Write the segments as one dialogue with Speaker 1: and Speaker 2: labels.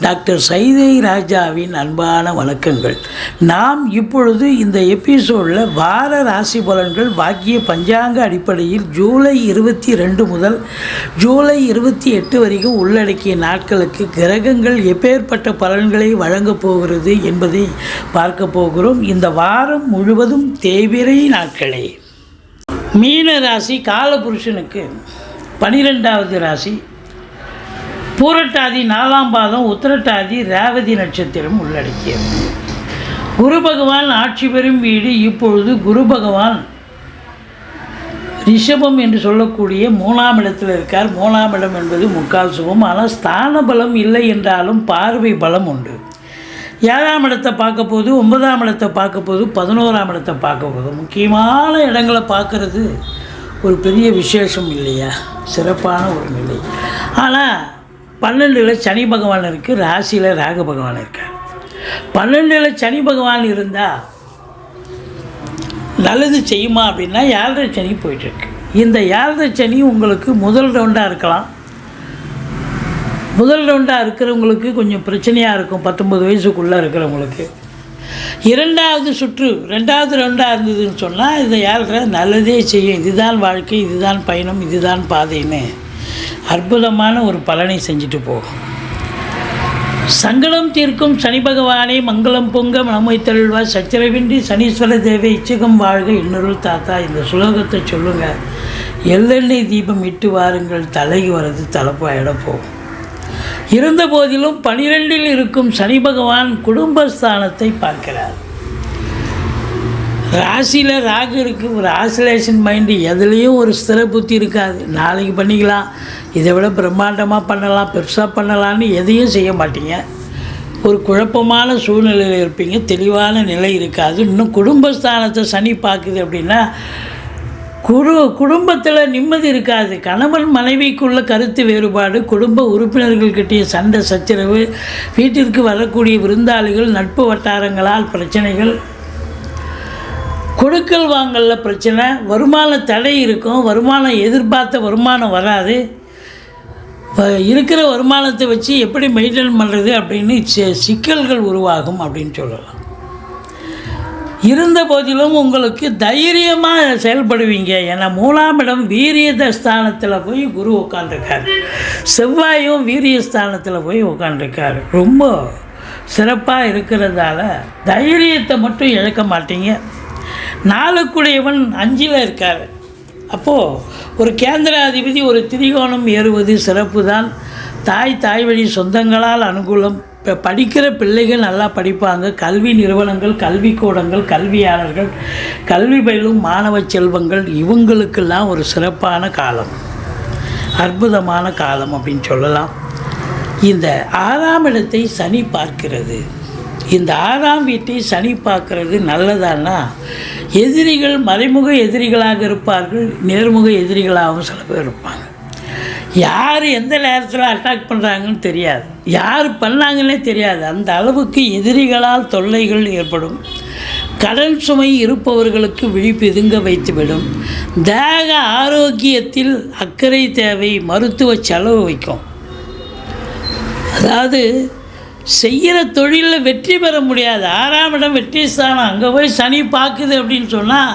Speaker 1: Doctor Saidai ராஜாவின் அன்பான வணக்கங்கள். நாம் இப்பொழுது இந்த எபிசோடில் வார ராசி பலன்கள் வாக்கிய பஞ்சாங்க அடிப்படையில் ஜூலை இருபத்தி ரெண்டு முதல் ஜூலை இருபத்தி எட்டு வரைக்கும் உள்ளடக்கிய நாட்களுக்கு கிரகங்கள் எப்பேற்பட்ட பலன்களை வழங்கப் போகிறது என்பதை பார்க்க போகிறோம். இந்த வாரம் முழுவதும் தேவிரை நாட்களே. மீன ராசி காலபுருஷனுக்கு பனிரெண்டாவது ராசி பூரட்டாதி நாலாம் பாதம் உத்திரட்டாதி ரேவதி நட்சத்திரம் உள்ளடக்கியது. குரு பகவான் ஆட்சி பெறும் வீடு இப்பொழுது குரு பகவான் ரிஷபம் என்று சொல்லக்கூடிய மூணாம் இடத்தில் இருக்கார். மூணாம் இடம் என்பது முக்கால் சுபம். ஆனால் ஸ்தான பலம் இல்லை என்றாலும் பார்வை பலம் உண்டு. ஏழாம் இடத்தை பார்க்க போது ஒன்பதாம் இடத்தை பார்க்க போது பதினோராம் இடத்தை பார்க்க போது. முக்கியமான இடங்களை பார்க்குறது ஒரு பெரிய விசேஷம் இல்லையா? சிறப்பான ஒரு நிலை. ஆனால் பன்னெண்டில் சனி பகவான் இருக்குது ராசியில் ராக பகவான் இருக்கார். பன்னெண்டில் சனி பகவான் இருந்தால் நல்லது செய்யுமா அப்படின்னா ஏழரை சனி போயிட்டுருக்கு. இந்த ஏழரை சனி உங்களுக்கு முதல் ரவுண்டாக இருக்கலாம். முதல் ரவுண்டாக இருக்கிறவங்களுக்கு கொஞ்சம் பிரச்சனையாக இருக்கும் பத்தொம்பது வயசுக்குள்ளே இருக்கிறவங்களுக்கு. இரண்டாவது சுற்று ரெண்டாவது ரவுண்டாக இருந்ததுன்னு சொன்னால் இந்த ஏழரை நல்லதே செய்யும். இதுதான் வாழ்க்கை இதுதான் பயணம் இதுதான் பாதைன்னு. அற்புதமான ஒரு பலனை செஞ்சுட்டு போகும். சங்கடம் தீர்க்கும் சனி பகவானே மங்களம் பொங்க மனமை சச்சரவின்றி சனீஸ்வர தேவை இச்சகம் வாழ்க இன்னொருள் தாத்தா இந்த சுலோகத்தை சொல்லுங்கள் எள்ளெண்ணெய் தீபம் இட்டு வாருங்கள் தலைக்கு வரது தலைப்பாயிட போகும். இருந்த போதிலும் பனிரெண்டில் இருக்கும் சனி பகவான் குடும்பஸ்தானத்தை பார்க்கிறார். ராசியில் ராகு இருக்குது ஒரு ஆசிலேஷன் மைண்டு எதுலேயும் ஒரு ஸ்திர புத்தி இருக்காது. நாளைக்கு பண்ணிக்கலாம். இதை விட பிரம்மாண்டமாக பண்ணலாம். பெருசாக பண்ணலான்னு எதையும் செய்ய மாட்டீங்க. ஒரு குழப்பமான சூழ்நிலையில் இருப்பீங்க. தெளிவான நிலை இருக்காது. இன்னும் குடும்பஸ்தானத்தை சனி பார்க்குது அப்படின்னா குரு குடும்பத்தில் நிம்மதி இருக்காது. கணவன் மனைவிக்குள்ள கருத்து வேறுபாடு குடும்ப உறுப்பினர்கள்கிட்டே சண்டை சச்சரவு வீட்டிற்கு வரக்கூடிய விருந்தாளிகள் நட்பு வட்டாரங்களால் பிரச்சனைகள் கொடுக்கல் வாங்கல பிரச்சனை வருமான தடை இருக்கும் வருமானம் எதிர்பார்த்த வருமானம் வராது. இருக்கிற வருமானத்தை வச்சு எப்படி மெயின்டைன் பண்ணுறது அப்படின்னு சிக்கல்கள் உருவாகும் அப்படின்னு சொல்லலாம். இருந்த போதிலும் உங்களுக்கு தைரியமாக செயல்படுவீங்க. ஏன்னா மூணாம் இடம் வீரியத ஸ்தானத்தில் போய் குரு உட்காந்துருக்காரு செவ்வாயும் வீரிய ஸ்தானத்தில் போய் உட்காந்துருக்காரு ரொம்ப சிறப்பாக இருக்கிறதால தைரியத்தை மட்டும் இழக்க மாட்டீங்க. நாளுக்குடையவன் அஞ்சில் இருக்கார். அப்போது ஒரு கேந்திராதிபதி ஒரு திரிகோணம் ஏறுவது சிறப்பு தான் தாய் தாய் வழி சொந்தங்களால் அனுகூலம். இப்போ படிக்கிற பிள்ளைகள் நல்லா படிப்பாங்க. கல்வி நிறுவனங்கள் கல்விக்கூடங்கள் கல்வியாளர்கள் கல்வி பயிலும் மாணவ செல்வங்கள் இவங்களுக்கெல்லாம் ஒரு சிறப்பான காலம். அற்புதமான காலம் அப்படின்னு சொல்லலாம். இந்த ஆறாம் இடத்தை சனி பார்க்கிறது. இந்த ஆறாம் வீட்டை சனி பார்க்கறது நல்லதானா எதிரிகள் மறைமுக எதிரிகளாக இருப்பார்கள் நேர்முக எதிரிகளாகவும் சில பேர் இருப்பாங்க. யார் எந்த நேரத்தில் அட்டாக் பண்ணுறாங்கன்னு தெரியாது. யார் பண்ணாங்கன்னே தெரியாது. அந்த அளவுக்கு எதிரிகளால் தொல்லைகள் ஏற்படும். கடல் சுமை இருப்பவர்களுக்கு விழிப்பிதுங்க வைத்துவிடும். தேக ஆரோக்கியத்தில் அக்கறை தேவை மருத்துவ செலவு வைக்கும். அதாவது செய்கிற தொழிலில் வெற்றி பெற முடியாது. ஆறாம் இடம் வெற்றி ஸ்தானம். அங்கே போய் சனி பார்க்குது அப்படின்னு சொன்னால்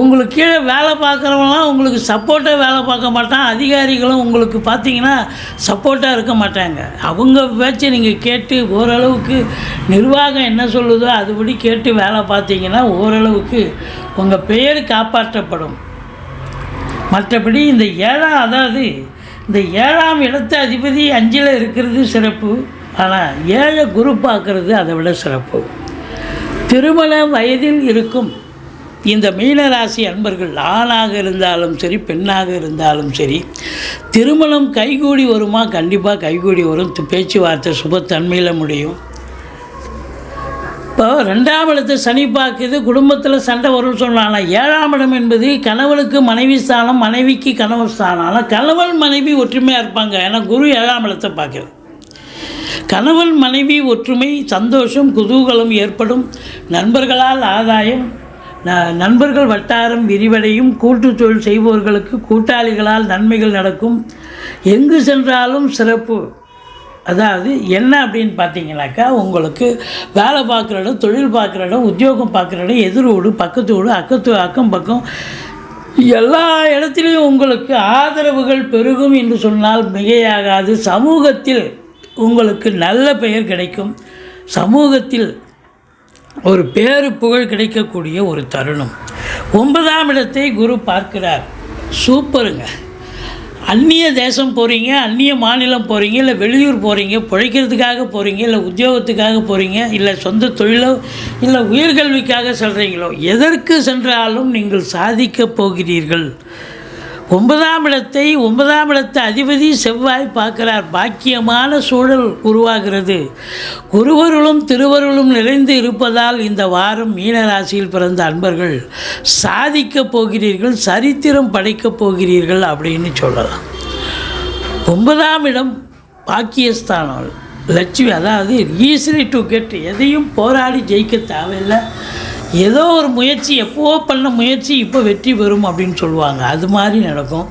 Speaker 1: உங்களுக்கு கீழே வேலை பார்க்குறவங்களாம் உங்களுக்கு சப்போர்ட்டாக வேலை பார்க்க மாட்டான். அதிகாரிகளும் உங்களுக்கு பார்த்தீங்கன்னா சப்போர்ட்டாக இருக்க மாட்டாங்க. அவங்க பேச்சை நீங்கள் கேட்டு ஓரளவுக்கு நிர்வாகம் என்ன சொல்லுதோ அதுபடி கேட்டு வேலை பார்த்தீங்கன்னா ஓரளவுக்கு உங்கள் பெயர் காப்பாற்றப்படும். மற்றபடி இந்த ஏழாம் அதாவது இந்த ஏழாம் இடத்த அதிபதி அஞ்சில் இருக்கிறது சிறப்பு. ஆனால் ஏழை குரு பார்க்கறது அதை விட சிறப்பு. திருமண வயதில் இருக்கும் இந்த மீனராசி அன்பர்கள் ஆணாக இருந்தாலும் சரி பெண்ணாக இருந்தாலும் சரி திருமணம் கைகூடி வருமா? கண்டிப்பாக கைகூடி வரும். பேச்சுவார்த்தை சுபத்தன்மையில் முடியும். இப்போ ரெண்டாம் இடத்தை சனி பார்க்குது குடும்பத்தில் சண்டை வரும்னு சொன்னாங்க. ஏழாம் இடம் என்பது கணவனுக்கு மனைவி ஸ்தானம் மனைவிக்கு கணவன் ஸ்தானம். ஆனால் கணவன் மனைவி ஒற்றுமையாக இருப்பாங்க. ஏன்னா குரு ஏழாம் இடத்தை பார்க்குது கணவன் மனைவி ஒற்றுமை சந்தோஷம் குதூகலம் ஏற்படும். நண்பர்களால் ஆதாயம். ந- நண்பர்கள் வட்டாரம் விரிவடையும். கூட்டு தொழில் செய்பவர்களுக்கு கூட்டாளிகளால் நன்மைகள் நடக்கும். எங்கு சென்றாலும் சிறப்பு. அதாவது என்ன அப்படின்னு பார்த்தீங்கன்னாக்கா உங்களுக்கு வேலை பார்க்குற இடம் தொழில் பார்க்குற இடம் உத்தியோகம் பார்க்குற இடம் எதிரோடு பக்கத்தோடு பக்கத்து அக்கத்து அக்கம் பக்கம் எல்லா இடத்துலையும் உங்களுக்கு ஆதரவுகள் பெருகும் என்று சொன்னால் மிகையாகாது. சமூகத்தில் உங்களுக்கு நல்ல பெயர் கிடைக்கும். சமூகத்தில் ஒரு பேரு புகழ் கிடைக்கக்கூடிய ஒரு தருணம். ஒன்பதாம் இடத்தை குரு பார்க்கிறார். சூப்பருங்க. அந்நிய தேசம் போகிறீங்க அந்நிய மாநிலம் போகிறீங்க இல்லை வெளியூர் போகிறீங்க பிழைக்கிறதுக்காக போகிறீங்க இல்லை உத்தியோகத்துக்காக போகிறீங்க இல்லை சொந்த தொழிலோ இல்லை உயர்கல்விக்காக செல்கிறீங்களோ எதற்கு சென்றாலும் நீங்கள் சாதிக்கப் போகிறீர்கள். ஒன்பதாம் இடத்தை ஒன்பதாம் இடத்தை அதிபதி செவ்வாய் பார்க்கிறார். பாக்கியமான சூழல் உருவாகிறது. குருவருளும் திருவருளும் நிறைந்து இருப்பதால் இந்த வாரம் மீனராசியில் பிறந்த அன்பர்கள் சாதிக்கப் போகிறீர்கள் சரித்திரம் படைக்கப் போகிறீர்கள் அப்படின்னு சொல்லலாம். ஒன்பதாம் இடம் பாக்கியஸ்தானம். லட்சுமி அதாவது ஈஸிலி டு கெட் எதையும் போராடி ஜெயிக்க தேவையில்லை. ஏதோ ஒரு முயற்சி எப்போவோ பண்ண முயற்சி இப்போ வெற்றி பெறும் அப்படின்னு சொல்லுவாங்க. அது மாதிரி நடக்கும்.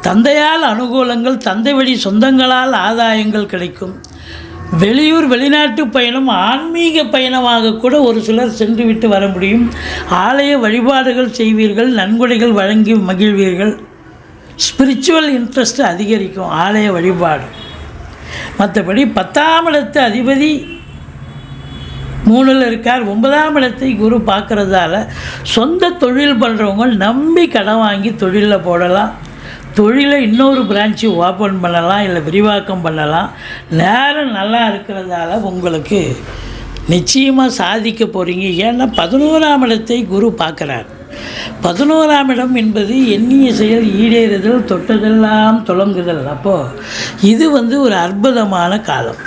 Speaker 1: தந்தையால் அனுகூலங்கள் தந்தை வழி சொந்தங்களால் ஆதாயங்கள் கிடைக்கும். வெளியூர் வெளிநாட்டு பயணம் ஆன்மீக பயணமாக கூட ஒரு சிலர் சென்று விட்டு வர முடியும். ஆலய வழிபாடுகள் செய்வீர்கள் நன்கொடைகள் வழங்கி மகிழ்வீர்கள். ஸ்பிரிச்சுவல் இன்ட்ரெஸ்ட் அதிகரிக்கும் ஆலய வழிபாடு. மற்றபடி பத்தாம் இடத்து அதிபதி மூணில் இருக்கார். ஒன்பதாம் இடத்தை குரு பார்க்குறதால சொந்த தொழில் பண்ணுறவங்க நம்பி கடன் வாங்கி தொழிலில் போடலாம். தொழிலை இன்னொரு பிரான்ச்சு ஓப்பன் பண்ணலாம் இல்லை விரிவாக்கம் பண்ணலாம். நேரம் நல்லா இருக்கிறதால உங்களுக்கு நிச்சயமாக சாதிக்க போகிறீங்க ஏன்னா பதினோராம் இடத்தை குரு பார்க்குறார். பதினோராம் இடம் என்பது எண்ணிய செயல் ஈடேறுதல் தொட்டதெல்லாம் தொடங்குதல் அப்போது இது வந்து ஒரு அற்புதமான காலம்.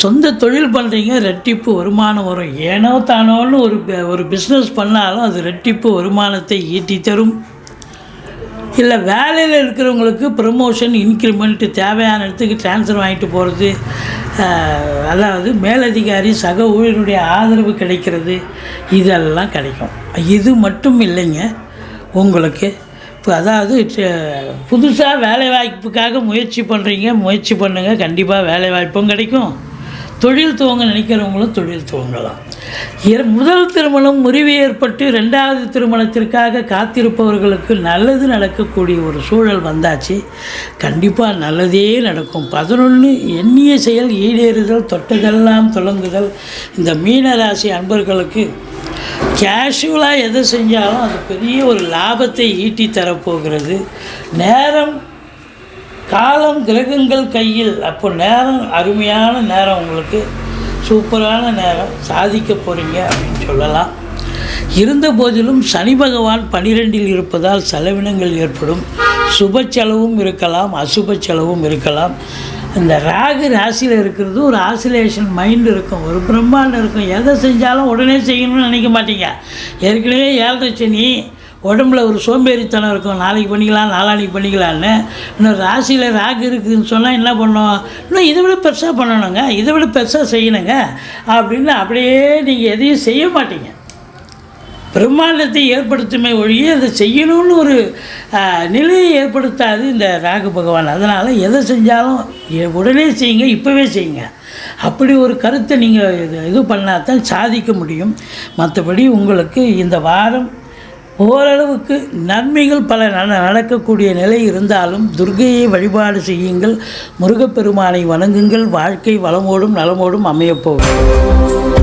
Speaker 1: சொந்த தொழில் பண்ணுறீங்க ரெட்டிப்பு வருமானம் வரும். ஏனோ தானோன்னு ஒரு ஒரு பிஸ்னஸ் பண்ணாலும் அது ரெட்டிப்பு வருமானத்தை ஈட்டி தரும். இல்லை வேலையில் இருக்கிறவங்களுக்கு ப்ரமோஷன் இன்க்ரிமெண்ட்டு தேவையான இடத்துக்கு ட்ரான்ஸ்ஃபர் வாங்கிட்டு போகிறது அதாவது மேலதிகாரி சக ஊழியருடைய ஆதரவு கிடைக்கிறது இதெல்லாம் கிடைக்கும். இது மட்டும் இல்லைங்க உங்களுக்கு இப்போ அதாவது புதுசாக வேலை வாய்ப்புக்காக முயற்சி பண்ணுறீங்க முயற்சி பண்ணுங்கள் கண்டிப்பாக வேலை வாய்ப்பும் கிடைக்கும். தொழில் துவங்க நினைக்கிறவங்களும் தொழில் துவங்கலாம். முதல் திருமணம் முறிவு ஏற்பட்டு ரெண்டாவது திருமணத்திற்காக காத்திருப்பவர்களுக்கு நல்லது நடக்கக்கூடிய ஒரு சூழல் வந்தாச்சு. கண்டிப்பாக நல்லதே நடக்கும். பதினொன்று எண்ணிய செயல் ஈடேறுதல் தொட்டதெல்லாம் தொடங்குதல் இந்த மீனராசி அன்பர்களுக்கு கேஷுவலாக எதை செஞ்சாலும் அது பெரிய ஒரு லாபத்தை ஈட்டி தரப்போகிறது நேரம் காலம் கிரகங்கள் கையில் அப்போ நேரம் அருமையான நேரம் உங்களுக்கு. சூப்பரான நேரம். சாதிக்க போகிறீங்க அப்படின்னு சொல்லலாம். இருந்த போதிலும் சனி பகவான் பனிரெண்டில் இருப்பதால் செலவினங்கள் ஏற்படும். சுப செலவும் இருக்கலாம் அசுப செலவும் இருக்கலாம். இந்த ராகு ராசியில் இருக்கிறது ஒரு ஆசிலேஷன் மைண்ட் இருக்கும். ஒரு பிரம்மாண்டம் இருக்கும். எதை செஞ்சாலும் உடனே செய்யணும்னு நினைக்க மாட்டீங்க. ஏற்கனவே ஏழரை சனி உடம்புல ஒரு சோம்பேறித்தனம் இருக்கும். நாளைக்கு பண்ணிக்கலாம் நாளானிக்கு பண்ணிக்கலான்னு இன்னும் ராசியில் ராகு இருக்குதுன்னு சொன்னால் என்ன பண்ணோம்? இன்னும் இதை விட பெருசாக பண்ணணுங்க. இதை விட பெருசாக செய்யணுங்க. அப்படின்னு அப்படியே நீங்கள் எதையும் செய்ய மாட்டீங்க. பிரம்மாண்டத்தை ஏற்படுத்துமே ஒழிய அதை செய்யணும்னு ஒரு நிலையை ஏற்படுத்தாது இந்த ராகு பகவான். அதனால் எதை செஞ்சாலும் உடனே செய்யுங்க இப்போவே செய்யுங்க. அப்படி ஒரு கருத்தை நீங்கள் இது இது பண்ணால் தான் சாதிக்க முடியும். மற்றபடி உங்களுக்கு இந்த வாரம் ஓரளவுக்கு நன்மைகள் பல நடக்கக்கூடிய நிலை இருந்தாலும் துர்கையை வழிபாடு செய்யுங்கள். முருகப்பெருமானை வணங்குங்கள். வாழ்க்கை வளமோடும் நலமோடும் அமையப்போகும்